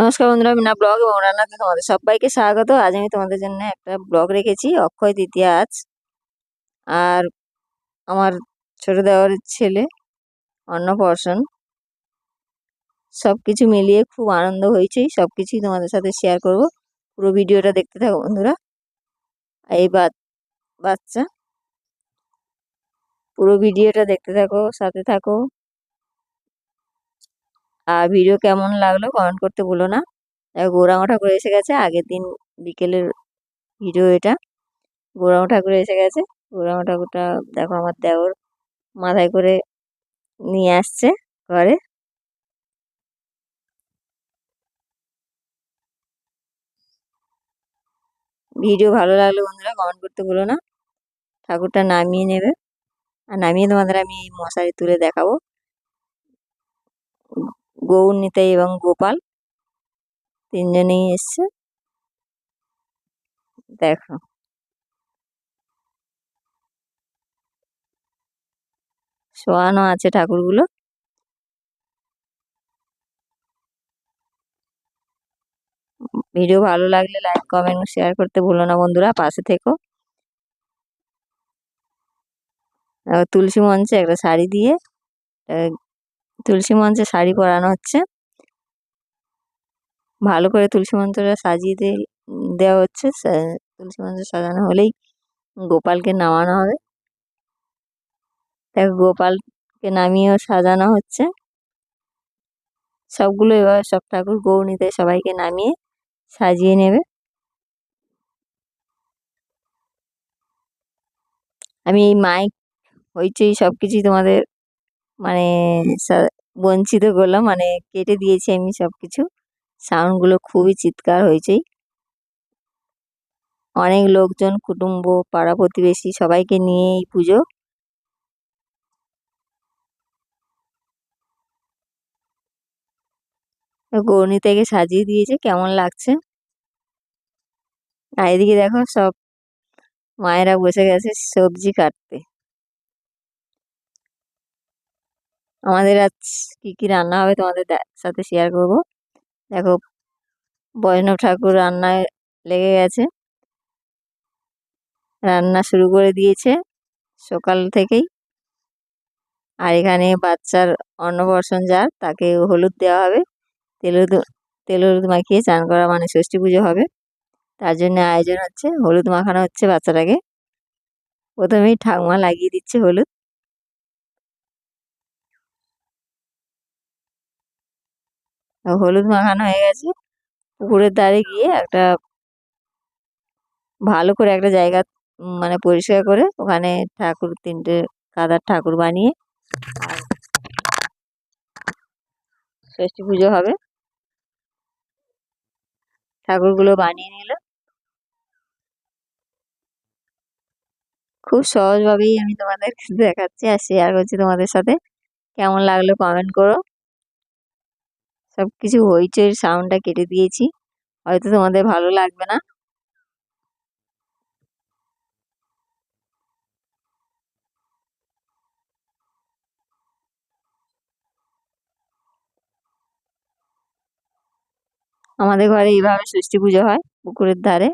নমস্কার বন্ধুরা, মিনা ব্লগ এবং রান্নাতে তোমাদের সবাইকে স্বাগত। আজ আমি তোমাদের জন্য একটা ব্লগ রেখেছি, অক্ষয় তৃতীয়া আজ। আর আমার ছোট দেওয়ার ছেলে, অন্নপ্রাশন সব কিছু মিলিয়ে খুব আনন্দ হয়েছে সব কিছুই তোমাদের সাথে শেয়ার করব। পুরো ভিডিওটা দেখতে থাকো বন্ধুরা। এই বাচ্চা, পুরো ভিডিওটা দেখতে থাকো, সাথে থাকো। আর ভিডিও কেমন লাগল কমেন্ট করতে ভুলো না। গৌরাঙ্গ ঠাকুর এসে গেছে, আগের দিন বিকেলের ভিডিও এটা। গৌরাঙ্গ ঠাকুর এসে গেছে, গৌরাঙ্গ ঠাকুরটা দেখো আমার দেওর মাথায় করে নিয়ে আসছে ঘরে। ভিডিও ভালো লাগলে বন্ধুরা কমেন্ট করতে ভুলো না। ঠাকুরটা নামিয়ে নেবে। আর নামিয়ে তোমাদের আমি মশারি তুলে দেখাবো। গৌর নিতাই এবং গোপাল তিনজনেই এসছে। দেখো। শোয়ানো আছে ঠাকুরগুলো। ভিডিও ভালো লাগলে লাইক, কমেন্ট শেয়ার করতে ভুলো না বন্ধুরা, পাশে থেকো। তুলসী মঞ্চে একটা শাড়ি দিয়ে তুলসী মঞ্চে শাড়ি পরানো হচ্ছে। ভালো করে তুলসী মঞ্চটা সাজিয়ে দে দেওয়া হচ্ছে। তুলসী মঞ্চ সাজানো হলেই গোপালকে নামানো হবে। দেখো গোপালকে নামিয়েও সাজানো হচ্ছে। সবগুলো এবার সব ঠাকুর গৌরনীতে সবাইকে নামিয়ে সাজিয়ে নেবে। আমি এই মাইক হইচই সব কিছুই তোমাদের মানে বঞ্চিত করলাম মানে কেটে দিয়েছি আমি সব কিছু সাউন্ডগুলো খুবই চিৎকার হয়েছেই অনেক লোকজন, কুটুম্ব, পাড়া প্রতিবেশী সবাইকে নিয়ে এই পুজো। গৌরনী থেকে সাজিয়ে দিয়েছে, কেমন লাগছে? আর এদিকে দেখো সব মায়েরা বসে গেছে সবজি কাটতে। আমাদের আজ কি কি রান্না হবে তোমাদের সাথে শেয়ার করব। দেখো, বৈষ্ণব ঠাকুর রান্নায় লেগে গেছে। রান্না শুরু করে দিয়েছে সকাল থেকেই। আর এখানে বাচ্চার অন্নপ্রাশন যার তাকে হলুদ দেওয়া হবে। তেল তেল হলুদ মাখিয়ে চান করা মানে ষষ্ঠী পুজো হবে। তার জন্য আয়োজন হচ্ছে, হলুদ মাখানো হচ্ছে বাচ্চাটাকে। প্রথমেই ঠাকমা লাগিয়ে দিচ্ছে হলুদ। হলুদ মাখানো হয়ে গেছে। পুকুরের ধারে গিয়ে একটা ভালো করে একটা জায়গা মানে পরিষ্কার করে ওখানে ঠাকুর, তিনটে কাদার ঠাকুর বানিয়ে আর ষষ্ঠী পুজো হবে। ঠাকুরগুলো বানিয়ে নিল। খুব সহজভাবেই আমি তোমাদের দেখাচ্ছি আর শেয়ার করছি তোমাদের সাথে। কেমন লাগল কমেন্ট করো। সব কিছু হইচইয়ের সাউন্ডটা কেটে দিয়েছি। হয়তো তোমাদের ভালো লাগবে না। আমাদের ঘরে এইভাবে ষষ্ঠী পুজো হয় পুকুরের ধারে।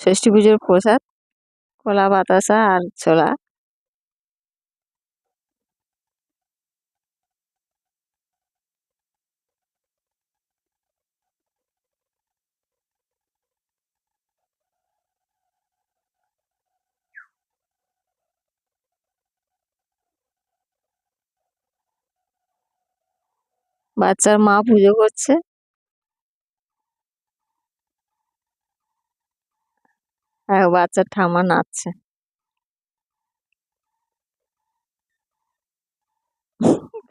ষষ্ঠী পুজোর প্রসাদ কলা বাতাসা আর ছোলা। বাচ্চার মা পুজো করছে। আর বাচ্চার ঠামা নাচছে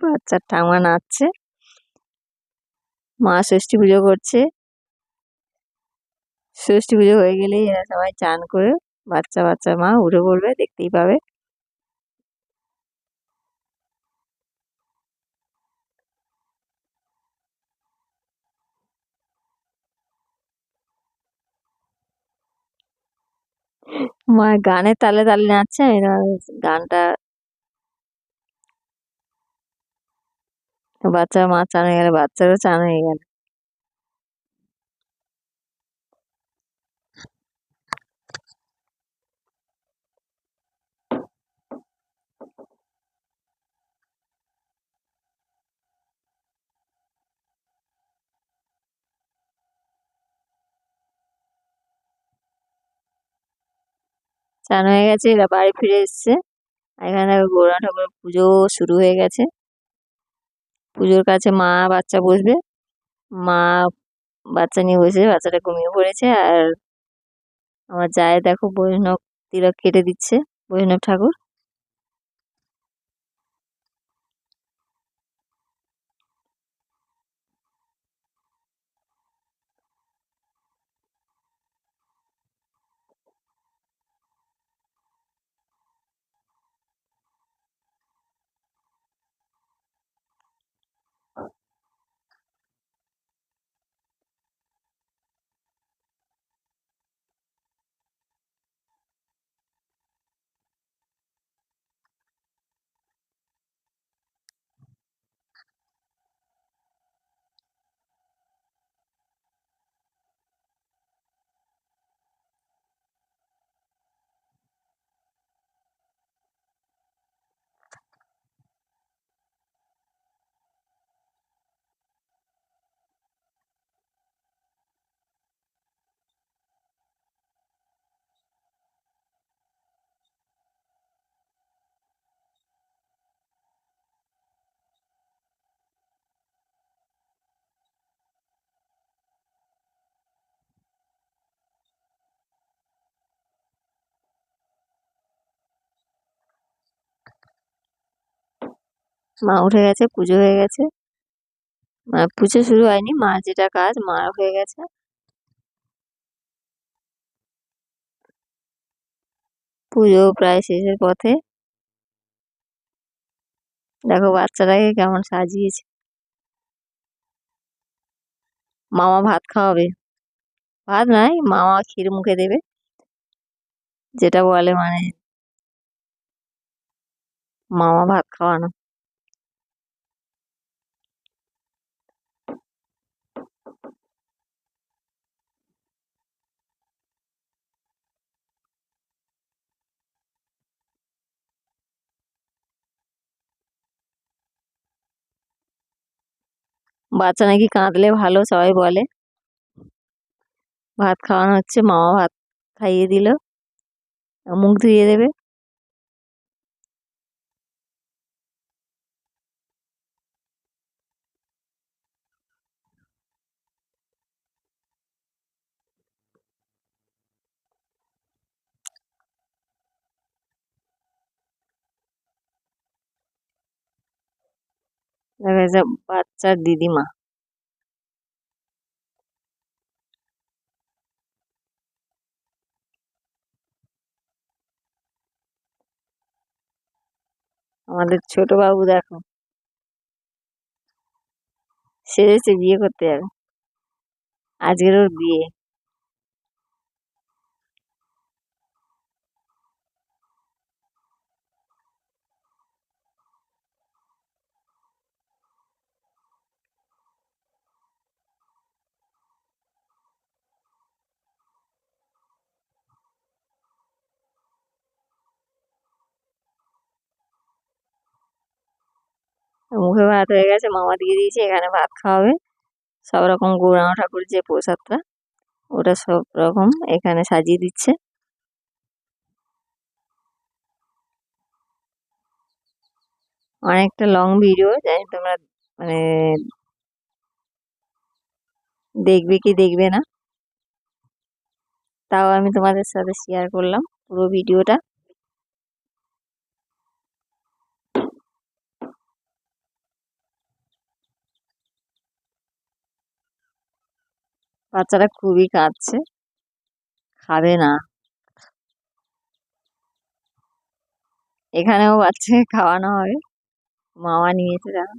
বাচ্চা ঠামা নাচছে মা ষষ্ঠী পুজো করছে। ষষ্ঠী পুজো হয়ে গেলেই এরা সবাই চান করে বাচ্চা বাচ্চা মা উঠে পড়বে, দেখতেই পাবে। মা গানে তালে তালে নাচছে তোমাদের গানটা বাচ্চার মা চান হয়ে গেলে, বাচ্চারও চান হয়ে গেল। চান হয়ে গেছে, এরা বাড়ি ফিরে এসছে। এখানে গৌরা ঠাকুর পুজো শুরু হয়ে গেছে। পুজোর কাছে মা, বাচ্চা বসবে। মা বাচ্চা নিয়ে বসে, বাচ্চাটা ঘুমিয়ে পড়েছে। আর আমার যায় দেখো বৈষ্ণব তিলক কেটে দিচ্ছে, বৈষ্ণব ঠাকুর। মা উঠে গেছে, পুজো হয়ে গেছে। মা, পুজো শুরু হয়নি, মা যেটা কাজ, মা হয়ে গেছে। পুজো প্রায় শেষের পথে। দেখো বাচ্চাটাকে কেমন সাজিয়েছে। মামা ভাত খাওয়াবে। ভাত নাই, মামা ক্ষীর মুখে দেবে। যেটা বলে মানে মামা ভাত খাওয়ানো। বাচ্চা নাকি কাঁদলে ভালো, সবাই বলে। ভাত খাওয়ানো হচ্ছে, মামা ভাত খাইয়ে দিল। মুখ ধুয়ে দেবে। দেখা যাচ্ছে বাচ্চার দিদিমা। আমাদের ছোট বাবু দেখো। সেরেছে বিয়ে করতে যাবে। আজকের ওর বিয়ে। মুখে ভাত হয়ে গেছে, মামা দিয়ে দিয়েছে, এখানে ভাত খাওয়াবে। সব রকম গৌরাঙ্গ ঠাকুর যে প্রসাদটা, ওটা সব রকম এখানে সাজিয়ে দিচ্ছে। অনেকটা লং ভিডিও জানি তোমরা মানে দেখবে কি দেখবে না। তাও আমি তোমাদের সাথে শেয়ার করলাম পুরো ভিডিওটা বাচ্চারা খুবই কাঁদছে। খাবে না। এখানেও বাচ্চাকে খাওয়ানো হবে। মামা নিয়েছে তারা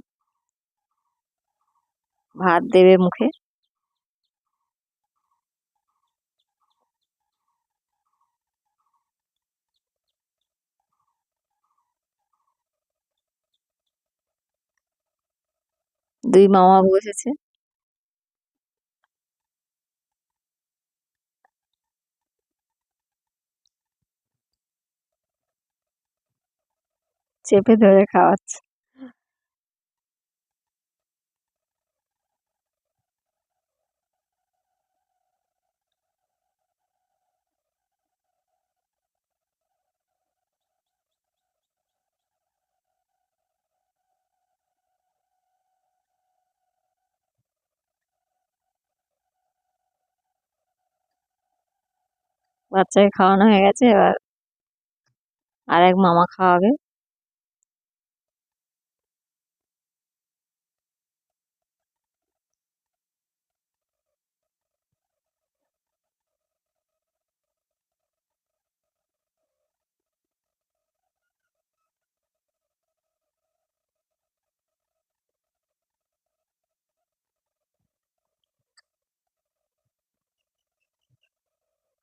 ভাত দেবে মুখে। দুই মামা বসেছে। চেপে ধরে খাওয়াচ্ছে। বাচ্চাকে খাওয়ানো হয়ে গেছে এবার আর এক মামা খাওয়াবে।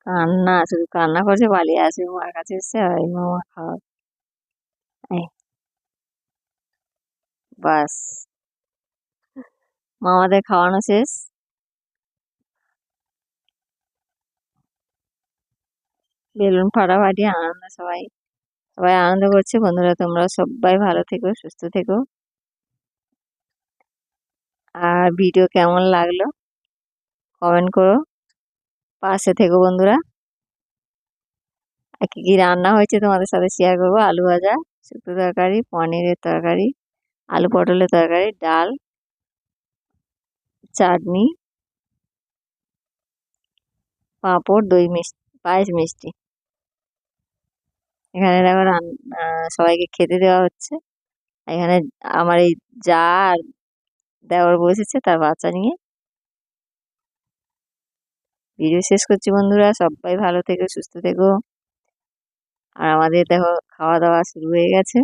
কান্না শুধু কান্না করছে, পালিয়ে আসবে, মার কাছে আর এই মামা খাওয়াবে বাস। মামাদের খাওয়ানো শেষ। বেলুন ফাটাফাটি, আনন্দ, সবাই। সবাই আনন্দ করছে। বন্ধুরা, তোমরা সবাই ভালো থেকো, সুস্থ থেকো। আর ভিডিও কেমন লাগল? কমেন্ট করো। পাশে থেকো বন্ধুরা। আর কী রান্না হয়েছে তোমাদের সাথে শেয়ার করব? আলু ভাজা, শুক্তো তরকারি, পনিরের তরকারি, আলু পটলের তরকারি, ডাল, চাটনি, পাঁপড়, দই মিষ্টি, পায়েস মিষ্টি। এখানে দেখো সবাইকে খেতে দেওয়া হচ্ছে। এখানে আমার এই যা আর দেওয়ার বসেছে তার বাচ্চা নিয়ে। ভিডিও শেষ করছি বন্ধুরা, সবাই ভালো থেকো, সুস্থ থেকো। আর আমাদের দেখো, খাওয়া দাওয়া শুরু হয়ে গেছে।